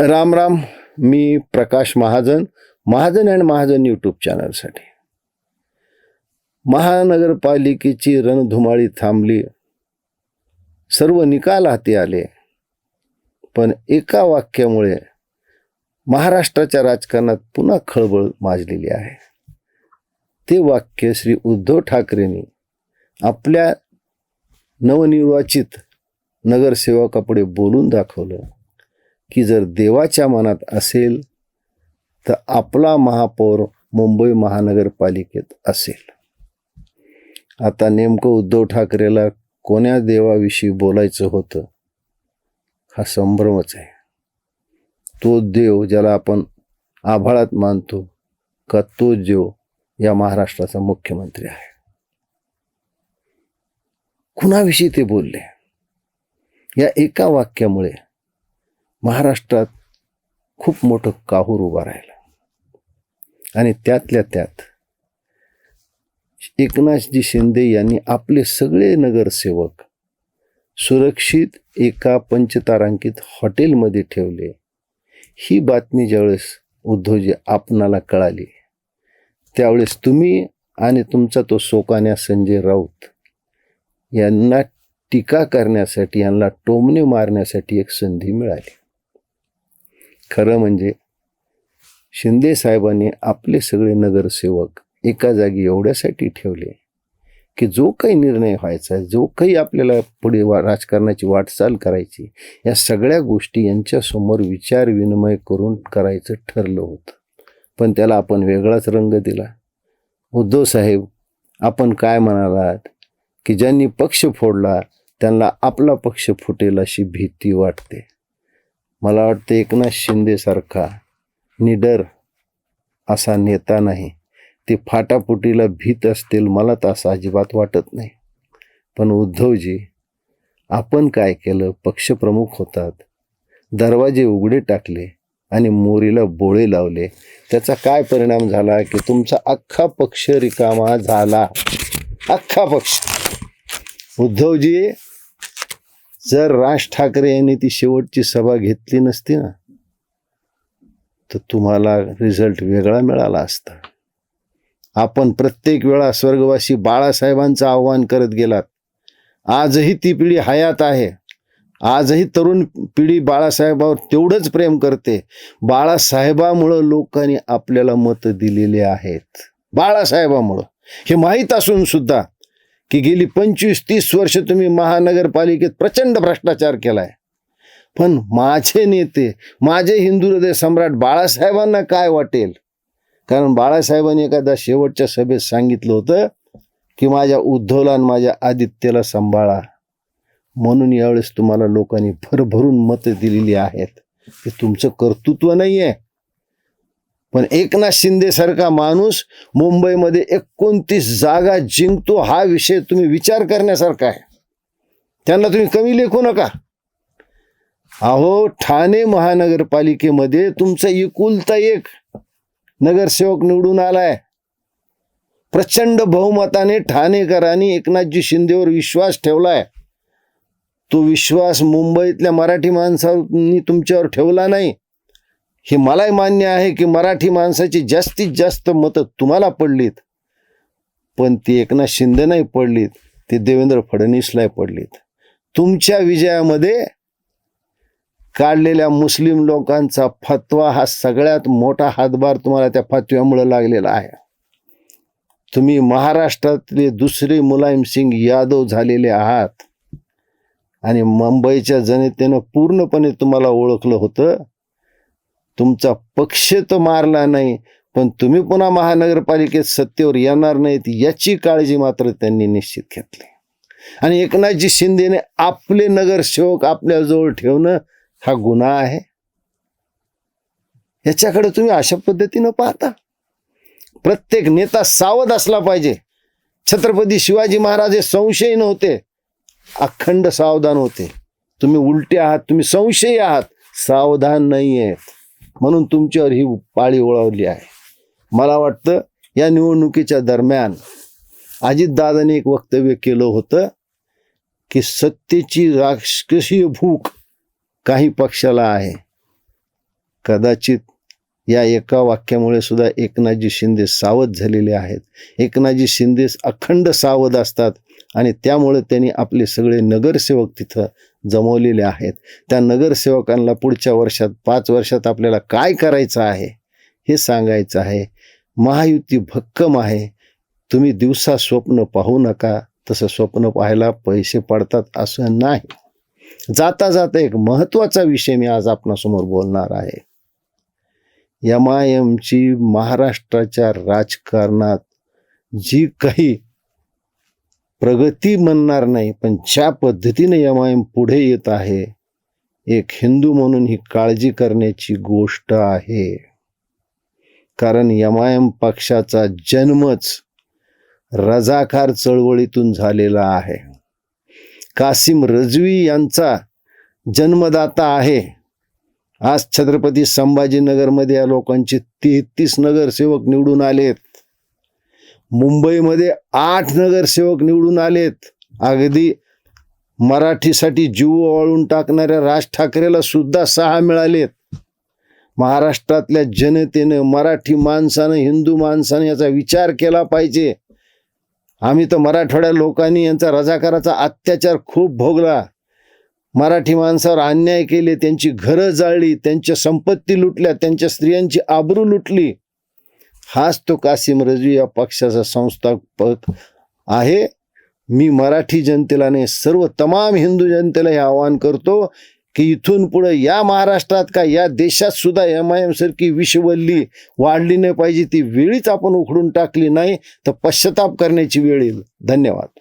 राम राम मी Prakash Mahajan Mahajan and Mahajan YouTube चॅनलसाठी महानगरपालिकेची रणधुमाळी थांबली. सर्व निकाल हाती आले. पण एका वाक्यामुळे महाराष्ट्राच्या राजकारणात पुन्हा खळबळ माजलेली आहे. ते वाक्य श्री उद्धव ठाकरेंनी आपल्या नवनिर्वाचित नगरसेवकापुढे बोलून दाखवलं. की जर देवाच्या मनात असेल तर आपला महापौर मुंबई महानगरपालिकेत असेल. आता नेमकं उद्धव ठाकरेला कोण्या देवाविषयी बोलायचं होतं हा संभ्रमच आहे. तो देव ज्याला आपण आभाळात मानतो का तो देव या महाराष्ट्राचा मुख्यमंत्री आहे? कुणाविषयी ते बोलले? या एका वाक्यामुळे महाराष्ट्रात खूप मोठं काहूर उभा राहिलं. आणि त्यातल्या त्यात एकनाथजी शिंदे यांनी आपले सगळे नगरसेवक सुरक्षित एका पंचतारांकित हॉटेलमध्ये ठेवले. ही बातमी ज्यावेळेस उद्धवजी आपणाला कळाली त्यावेळेस तुम्ही आणि तुमचा तो सोकान्या संजय राऊत यांना टीका करण्यासाठी यांना टोमणे मारण्यासाठी एक संधी मिळाली. खरं म्हणजे शिंदे साहेबांनी आपले सगळे नगरसेवक एका जागी एवढ्यासाठी ठेवले की जो काही निर्णय व्हायचा जो काही आपल्याला पुढे वा राजकारणाची वाटचाल करायची या सगळ्या गोष्टी यांच्यासमोर विचार विनिमय करून करायचं ठरलं होतं. पण त्याला आपण वेगळाच रंग दिला. उद्धव साहेब आपण काय म्हणालात की ज्यांनी पक्ष फोडला त्यांना आपला पक्ष फुटेल अशी भीती वाटते. मला वाटतं एकनाथ शिंदेसारखा निडर असा नेता नाही. ते फाटाफुटीला भीत असतील मला तर असं अजिबात वाटत नाही. पण उद्धवजी आपण काय केलं? पक्षप्रमुख होतात. दरवाजे उघडे टाकले आणि मोरीला बोळे लावले. त्याचा काय परिणाम झाला की तुमचा अख्खा पक्ष रिकामा झाला. अख्खा पक्ष. उद्धवजी जर राज ठाकरे यांनी ती शेवटची सभा घेतली नसती ना तर तुम्हाला रिझल्ट वेगळा मिळाला असता. आपण प्रत्येक वेळा स्वर्गवासी बाळासाहेबांचं आव्हान करत गेलात. आजही ती पिढी हयात आहे. आजही तरुण पिढी बाळासाहेबावर तेवढंच प्रेम करते. बाळासाहेबामुळं लोकांनी आपल्याला मतं दिलेली आहेत. बाळासाहेबामुळं. हे माहीत असून सुद्धा की गेली पंचवीस तीस वर्ष तुम्ही महानगरपालिकेत प्रचंड भ्रष्टाचार केलाय. पण माझे नेते माझे हिंदू हृदय सम्राट बाळासाहेबांना काय वाटेल? कारण बाळासाहेबांनी एखादा शेवटच्या सभेत सांगितलं होतं की माझ्या उद्धवला आणि माझ्या आदित्यला सांभाळा. म्हणून यावेळेस तुम्हाला लोकांनी भरभरून मतं दिलेली आहेत. हे तुमचं कर्तृत्व नाही आहे पण एकनाथ शिंदे सारखा माणूस मुंबईमध्ये एकोणतीस जागा जिंकतो हा विषय तुम्ही विचार करण्यासारखा आहे. त्यांना तुम्ही कमी लेखू नका. अहो ठाणे महानगरपालिकेमध्ये तुमचा एकुलता एक नगरसेवक निवडून आलाय. प्रचंड बहुमताने ठाणेकरांनी एकनाथजी शिंदेवर विश्वास ठेवलाय. तो विश्वास मुंबईतल्या मराठी माणसांनी तुमच्यावर ठेवला नाही. हे मलाही मान्य आहे की मराठी माणसाची जास्तीत जास्त मतं तुम्हाला पडलीत पण ती एकनाथ शिंदे नाही पडलीत ते देवेंद्र फडणवीसलाही पडलीत. तुमच्या विजयामध्ये काढलेल्या मुस्लिम लोकांचा फतवा हा सगळ्यात मोठा हातभार तुम्हाला त्या फतव्यामुळे लागलेला आहे. तुम्ही महाराष्ट्रातले दुसरे मुलायम सिंग यादव झालेले आहात आणि मुंबईच्या जनतेनं पूर्णपणे तुम्हाला ओळखलं होतं. तुमचा पक्ष तर मारला नाही पण तुम्ही पुन्हा महानगरपालिकेत सत्तेवर येणार नाहीत याची काळजी मात्र त्यांनी निश्चित घेतली. आणि एकनाथजी शिंदेने आपले नगरसेवक आपल्याजवळ ठेवणं हा गुन्हा आहे. याच्याकडे तुम्ही अशा पद्धतीनं पाहता. प्रत्येक नेता सावध असला पाहिजे. छत्रपती शिवाजी महाराज हे संशयी नव्हते. अखंड सावधान होते. तुम्ही उलटे आहात तुम्ही संशयी आहात. सावधान नाही आहेत म्हणून तुमच्यावर ही पाळी ओळवली आहे. मला वाटतं या निवडणुकीच्या दरम्यान अजितदादाने एक वक्तव्य केलं होतं की सत्तेची राक्षसीय भूक काही पक्षाला आहे. कदाचित या एका वाक्यामुळे सुद्धा एकनाथजी शिंदे सावध झालेले आहेत. एकनाथजी शिंदे अखंड सावध असतात. आणि त्यामुळे त्यांनी आपले सगळे नगरसेवक तिथं जमवलेले आहेत. त्या नगरसेवकांना पुढच्या वर्षात पाच वर्षात आपल्याला काय करायचं आहे हे सांगायचं आहे. महायुती भक्कम आहे. तुम्ही दिवसा स्वप्न पाहू नका तसं स्वप्न पाहायला पैसे पडतात असं नाही. जाता जाता एक महत्त्वाचा विषय मी आज आपणासमोर बोलणार आहे. एम आय एमची महाराष्ट्राच्या राजकारणात जी काही प्रगती म्हणणार नाही पण ज्या पद्धतीने एम आय एम पुढे येत आहे एक हिंदू म्हणून ही काळजी करण्याची गोष्ट आहे. कारण एम आय एम पक्षाचा जन्मच रजाकार चळवळीतून झालेला आहे. कासिम रजवी यांचा जन्मदाता आहे. आज छत्रपती संभाजीनगरमध्ये या लोकांचे तेहतीस नगरसेवक निवडून आलेत. मुंबईमध्ये आठ नगरसेवक निवडून आलेत. अगदी मराठीसाठी जीव वाळून टाकणाऱ्या राज ठाकरेला सुद्धा सहा मिळालेत. महाराष्ट्रातल्या जनतेनं मराठी माणसानं हिंदू माणसानं याचा विचार केला पाहिजे. आम्ही तर मराठवाड्या लोकांनी यांचा रजाकाराचा अत्याचार खूप भोगला. मराठी माणसावर अन्याय केले त्यांची घरं जाळली त्यांच्या संपत्ती लुटल्या त्यांच्या स्त्रियांची आबरू लुटली. हाच तो कासिम रजवी या पक्षाचा संस्थापक आहे. मी मराठी जनतेला आणि सर्व तमाम हिंदू जनतेला हे आवाहन करतो की इथून पुढं या महाराष्ट्रात का या देशात सुद्धा एम आय एम सारखी विषवल्ली वाढली नाही पाहिजे ती वेळीच आपण उखडून टाकली नाही तर पश्चाताप करण्याची वेळ येईल. धन्यवाद.